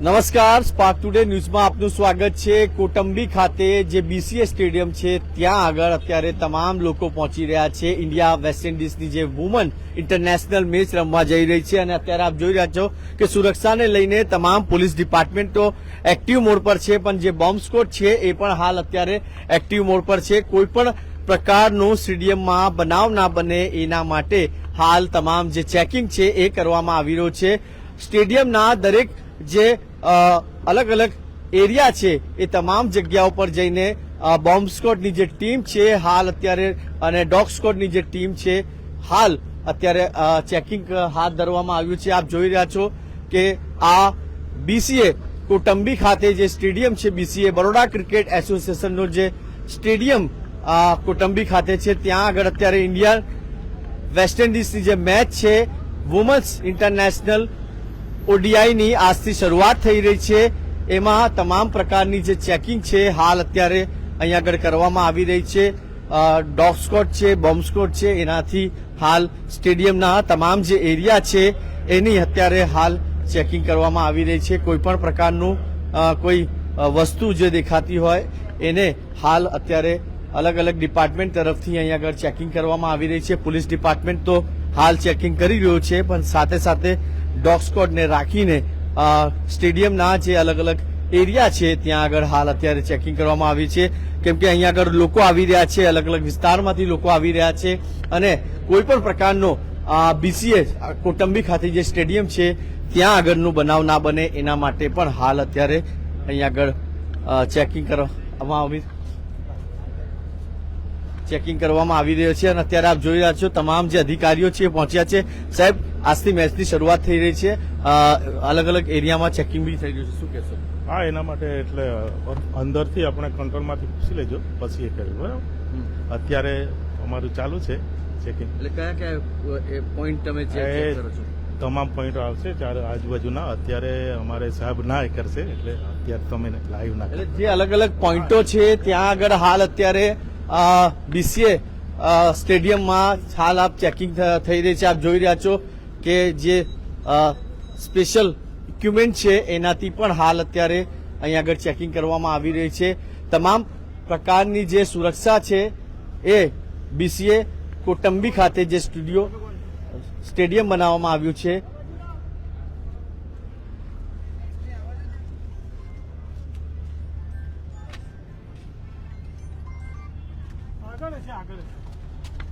નમસ્કાર spark today ન્યૂઝમાં આપનું સ્વાગત છે. કોટંબી ખાતે જે બીસીએ સ્ટેડિયમ છે, ત્યાં આગળ અત્યારે તમામ લોકો પહોંચી રહ્યા છે. ઇન્ડિયા વેસ્ટ ઇન્ડિઝની જે વુમન ઇન્ટરનેશનલ મેચ રમવા જઈ રહી છે અને અત્યારે આપ જોઈ રહ્યા છો કે સુરક્ષાને લઈને તમામ પોલીસ ડિપાર્ટમેન્ટો એક્ટિવ મોડ પર છે, પણ જે બોમ્બ સ્કોટ છે એ પણ હાલ અત્યારે એક્ટિવ મોડ પર છે. કોઈ પણ પ્રકારનું સ્ટેડિયમમાં બનાવ ના બને એના માટે હાલ તમામ જે ચેકિંગ છે એ કરવામાં આવી રહ્યો છે. સ્ટેડિયમના દરેક જે અલગ અલગ એરિયા છે એ તમામ જગ્યાઓ પર જઈને બોમ્બ સ્કોડની જે ટીમ છે, હાલ અત્યારે, અને ડોગ સ્કોડની જે ટીમ છે, હાલ અત્યારે ચેકિંગ હાથ ધરવામાં આવ્યું છે. આપ જોઈ રહ્યા છો કે આ બીસીએ કોટંબી ખાતે જે સ્ટેડિયમ છે બીસીએ બરોડા ક્રિકેટ એસોસિએશનનું જે સ્ટેડિયમ કુટુંબી કોટંબી ખાતે છે, ત્યાં આગળ અત્યારે ઇન્ડિયા વેસ્ટ ઇન્ડિઝની જે મેચ છે, વુમન્સ ઇન્ટરનેશનલ ઓડીઆઈની આજથી શરૂઆત થઈ રહી છે. એમાં તમામ પ્રકારની જે ચેકિંગ છે, હાલ અત્યારે અહીંયા આગળ કરવામાં આવી રહી છે. ડોગ સ્કોટ છે, બોમ્બ સ્કોટ છે, એનાથી હાલ સ્ટેડિયમના તમામ જે એરિયા છે, એની અત્યારે હાલ ચેકિંગ કરવામાં આવી રહી છે. કોઈ પણ પ્રકારનું કોઈ વસ્તુ જે દેખાતી હોય, એને હાલ અત્યારે અલગ અલગ ડિપાર્ટમેન્ટ તરફથી અહીંયા આગળ ચેકિંગ કરવામાં આવી રહી છે. પોલીસ ડિપાર્ટમેન્ટ તો હાલ ચેકિંગ કરી રહ્યું છે, પણ સાથે સાથે ડોગ સ્કોડને રાખીને સ્ટેડિયમના જે અલગ અલગ એરિયા છે, ત્યાં આગળ હાલ અત્યારે ચેકિંગ કરવામાં આવી છે. કેમ કે અહીંયા આગળ લોકો આવી રહ્યા છે અલગ અલગ વિસ્તારમાંથી લોકો આવી રહ્યા છે. અને કોઈ પણ પ્રકારનો બીસીએ કોટંબી ખાતે જે સ્ટેડિયમ છે, ત્યાં આગળનું બનાવ ના બને એના માટે પણ હાલ અત્યારે અહીંયા આગળ ચેકિંગ કરવામાં આવી ચેકિંગ કરવામાં આવી રહ્યો છે. અને અત્યારે આપ જોઈ રહ્યા છો, તમામ જે અધિકારીઓ છે પહોંચ્યા છે. સાહેબ આજથી મેચની શરૂઆત થઈ રહી છે. અલગ અલગ એરિયામાં ચેકિંગ બી થઈ રહ્યું છે. શું કહેશો? હા એના માટે એટલે અંદરથી આપણે કંટ્રોલમાંથી પૂછી લેજો. પછી એ કર્યું બરાબર? અત્યારે અમારું ચાલુ છે ચેકિંગ એટલે કયા કયા પોઈન્ટ તમે એ તમામ પોઈન્ટ આવશે. ચાર આજુબાજુના. અત્યારે અમારે સાહેબ ના એ કરશે એટલે અત્યારે તમે લાઈવ ના એટલે જે અલગ અલગ પોઈન્ટો છે ત્યાં આગળ હાલ અત્યારે બીસીએ સ્ટેડિયમમાં હાલ આપ ચેકિંગ થઈ રહી છે. આપ જોઈ રહ્યા છો. કે જે સ્પેશિયલ ઇક્વિપમેન્ટ છે એનાથી પણ હાલ અત્યારે અહીં આગળ ચેકિંગ કરવામાં આવી રહી છે. તમામ પ્રકારની જે સુરક્ષા છે એ બીસીએ કોટંબી ખાતે જે સ્ટુડિયો સ્ટેડિયમ બનાવવામાં આવ્યું છે.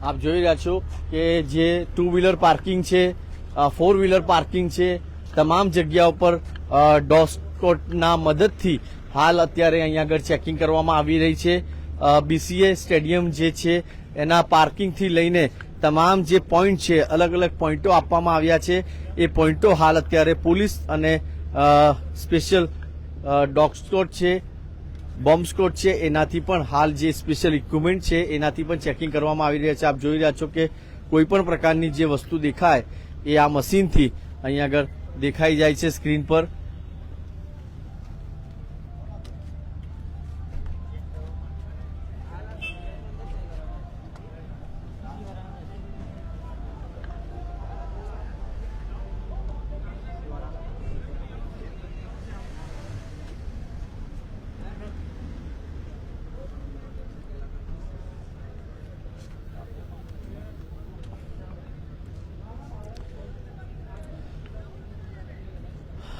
આપ જોઈ રહ્યા છો કે જે ટુ વ્હીલર પાર્કિંગ છે ફોર વ્હીલર પાર્કિંગ છે. તમામ જગ્યા ઉપર ડોસ્કોટના મદદથી હાલ અત્યારે અહીંયા આગળ ચેકિંગ કરવામાં આવી રહી છે. બીસીએ સ્ટેડિયમ જે છે, એના પાર્કિંગથી લઈને તમામ જે પોઈન્ટ છે અલગ અલગ પોઈન્ટો આપવામાં આવ્યા છે. એ પોઈન્ટો હાલ અત્યારે પોલીસ અને સ્પેશિયલ ડોગ સ્કોટ છે બોમ્બ સ્કોટ છે, એનાથી પણ હાલ જે સ્પેશિયલ ઇક્વિપમેન્ટ છે, એનાથી પણ ચેકિંગ કરવામાં આવી રહ્યા છે. આપ જોઈ રહ્યા છો કે કોઈ પણ પ્રકારની જે વસ્તુ દેખાય એ આ મશીનથી અહીંયા આગળ દેખાઈ જાય છે સ્ક્રીન પર.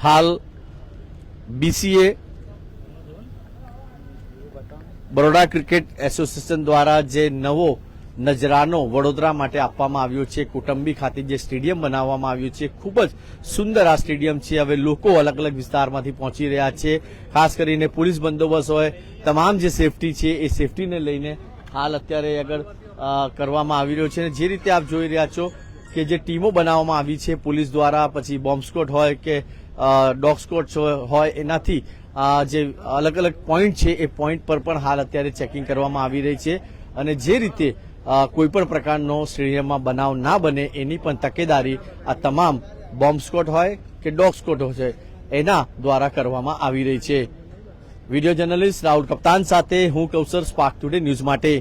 હાલ બીસીએ બરોડા ક્રિકેટ એસોસિએશન દ્વારા જે નવો નજરાનો વડોદરા માટે આપવામાં આવ્યો છે, કુટુંબી ખાતે જે સ્ટેડિયમ બનાવવામાં આવ્યું છે, ખૂબ જ સુંદર આ સ્ટેડિયમ છે. હવે લોકો અલગ અલગ વિસ્તારમાંથી પહોંચી રહ્યા છે. ખાસ કરીને પોલીસ બંદોબસ્ત હોય, તમામ જે સેફટી છે એ સેફટીને લઈને હાલ અત્યારે આગળ કરવામાં આવી રહ્યો છે. અને જે રીતે આપ જોઈ રહ્યા છો કે જે ટીમો બનાવવામાં આવી છે પોલીસ દ્વારા, પછી બોમ્બ સ્કોટ હોય કે ડોગ સ્કોટ હોય એનાથી જે અલગ અલગ પોઈન્ટ છે, એ પોઈન્ટ પર પણ હાલ અત્યારે ચેકિંગ કરવામાં આવી રહી છે. અને જે રીતે કોઈપણ કોઈ પણ પ્રકારનો સ્ટેડિયમમાં બનાવ ના બને, એની પણ તકેદારી આ તમામ બોમ્બ સ્કોટ હોય કે ડોગ સ્કોટ હોય એના દ્વારા કરવામાં આવી રહી છે. વીડિયો જર્નલિસ્ટ રાહુલ કપ્તાન સાથે હું કૌશર સ્પાર્ક ટુડે ન્યૂઝ માટે